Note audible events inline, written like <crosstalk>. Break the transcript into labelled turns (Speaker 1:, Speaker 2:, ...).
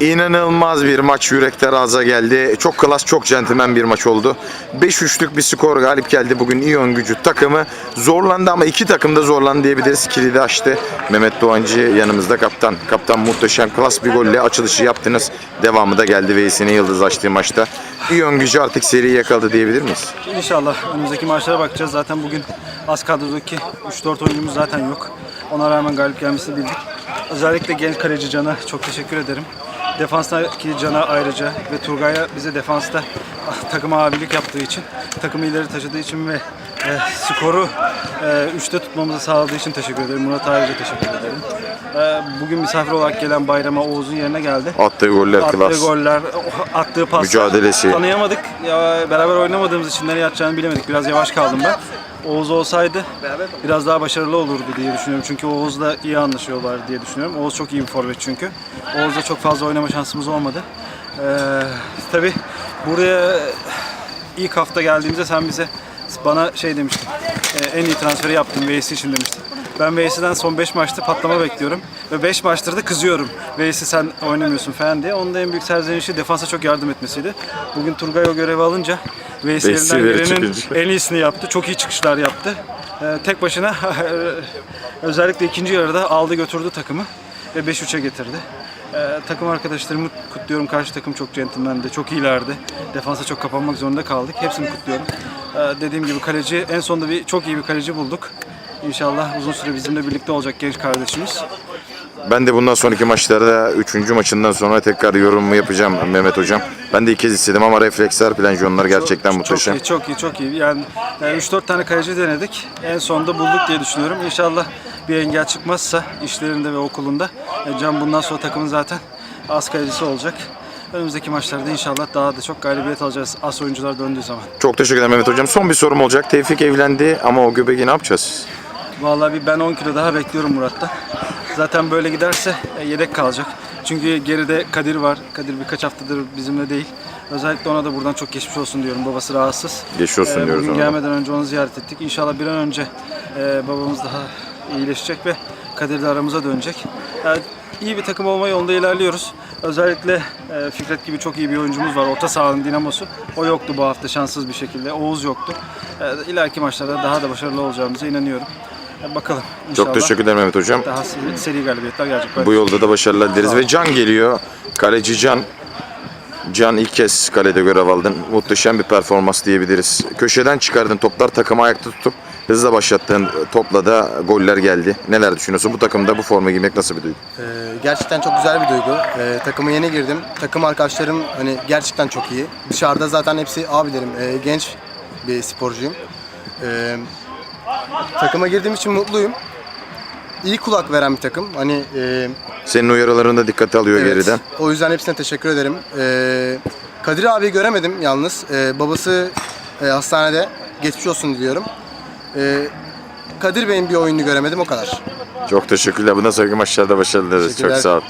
Speaker 1: İnanılmaz bir maç yürekler ağza geldi. Çok klas, çok centilmen bir maç oldu. 5-3'lük bir skor galip geldi bugün İyon gücü takımı. Zorlandı ama iki takım da zorlandı diyebiliriz. Kilidi açtı. Mehmet Doğancı yanımızda kaptan. Kaptan muhteşem klas bir golle açılışı yaptınız. Devamı da geldi Veysi'nin yıldız açtığı maçta. İyon gücü artık seriyi yakaladı diyebilir miyiz?
Speaker 2: İnşallah önümüzdeki maçlara bakacağız. Zaten bugün az kadrodaki 3-4 oyuncumuz zaten yok. Ona rağmen galip gelmesini bildik. Özellikle genç kaleci Can'a çok teşekkür ederim. Defanstaki Can'a ayrıca ve Turgay'a bize defansta <laughs> takıma abilik yaptığı için, takımı ileri taşıdığı için ve e, skoru 3'te tutmamızı sağladığı için teşekkür ederim. Murat ayrıca teşekkür ederim. E, bugün misafir olarak gelen Bayram'a Oğuz'un yerine geldi.
Speaker 1: Attığı goller
Speaker 2: Attığı
Speaker 1: klas.
Speaker 2: goller, attığı paslar.
Speaker 1: Mücadelesi.
Speaker 2: Tanıyamadık. Ya, beraber oynamadığımız için nereye atacağını bilemedik. Biraz yavaş kaldım ben. Oğuz olsaydı biraz daha başarılı olurdu diye düşünüyorum. Çünkü Oğuz'la iyi anlaşıyorlar diye düşünüyorum. Oğuz çok iyi bir forvet çünkü. Oğuz'la çok fazla oynama şansımız olmadı. Ee, tabii buraya ilk hafta geldiğimizde sen bize bana şey demiştin. e, en iyi transferi yaptım Veysi için demiştin. Ben Veysi'den son 5 maçta patlama bekliyorum. Ve 5 maçtır da kızıyorum. Veysi sen oynamıyorsun falan diye. Onun da en büyük serzenişi defansa çok yardım etmesiydi. Bugün Turgay o görevi alınca Veysi elinden
Speaker 1: çıkınca.
Speaker 2: en iyisini yaptı. Çok iyi çıkışlar yaptı. Ee, tek başına <laughs> özellikle ikinci yarıda aldı götürdü takımı ve 5-3'e getirdi. Ee, takım arkadaşlarımı kutluyorum. Karşı takım çok centilmendi, çok iyilerdi. Defansa çok kapanmak zorunda kaldık. Hepsini kutluyorum. Ee, dediğim gibi kaleci, en sonunda bir çok iyi bir kaleci bulduk. İnşallah uzun süre bizimle birlikte olacak genç kardeşimiz.
Speaker 1: Ben de bundan sonraki maçlarda 3. maçından sonra tekrar yorumumu yapacağım Mehmet Hocam. Ben de iki kez istedim ama refleksler, planjonlar gerçekten muhteşem.
Speaker 2: Çok iyi, çok iyi, çok iyi. Yani e, 3-4 tane kaleci denedik. En sonunda bulduk diye düşünüyorum. İnşallah bir engel çıkmazsa işlerinde ve okulunda e, Can bundan sonra takımın zaten az kalecisi olacak. Önümüzdeki maçlarda inşallah daha da çok galibiyet alacağız as oyuncular döndüğü zaman.
Speaker 1: Çok teşekkür ederim Mehmet Hocam. Son bir sorum olacak. Tevfik evlendi ama o göbeği ne yapacağız?
Speaker 2: Vallahi bir ben 10 kilo daha bekliyorum Murat'ta. Zaten böyle giderse e, yedek kalacak. Çünkü geride Kadir var. Kadir birkaç haftadır bizimle değil. Özellikle ona da buradan çok geçmiş olsun diyorum. Babası rahatsız.
Speaker 1: Geçmiş olsun
Speaker 2: Ee,
Speaker 1: diyoruz
Speaker 2: Bugün
Speaker 1: ona
Speaker 2: gelmeden önce onu ziyaret ettik. İnşallah bir an önce e, babamız daha iyileşecek ve Kadir de aramıza dönecek. Yani iyi bir takım olma yolunda ilerliyoruz. Özellikle e, Fikret gibi çok iyi bir oyuncumuz var. Orta sahanın dinamosu. O yoktu bu hafta şanssız bir şekilde. Oğuz yoktu. E, ileriki maçlarda daha da başarılı olacağımıza inanıyorum. Bakalım inşallah.
Speaker 1: Çok teşekkür ederim Mehmet Hocam.
Speaker 2: Daha seri, seri galibiyetler gelecek.
Speaker 1: Bu yolda da başarılar dileriz. Ve Can geliyor. Kaleci Can. Can ilk kez kalede görev aldın. Muhteşem bir performans diyebiliriz. Köşeden çıkardın toplar takımı ayakta tutup hızla başlattığın topla da goller geldi. Neler düşünüyorsun? Bu takımda bu forma giymek nasıl bir duygu?
Speaker 3: Ee, gerçekten çok güzel bir duygu. Ee, takıma yeni girdim. Takım arkadaşlarım hani gerçekten çok iyi. Dışarıda zaten hepsi abilerim. Ee, genç bir sporcuyum. Ee, takıma girdiğim için mutluyum. İyi kulak veren bir takım. Hani e,
Speaker 1: Senin uyarılarını da dikkate alıyor
Speaker 3: evet,
Speaker 1: geriden.
Speaker 3: o yüzden hepsine teşekkür ederim. Ee, Kadir abi göremedim yalnız. Ee, babası e, hastanede. Geçmiş olsun diliyorum. Ee, Kadir Bey'in bir oyununu göremedim o kadar.
Speaker 1: Çok teşekkürler. Bundan sonraki maçlarda başarılar dileriz. Çok
Speaker 3: Teşekkürler.
Speaker 1: sağ ol.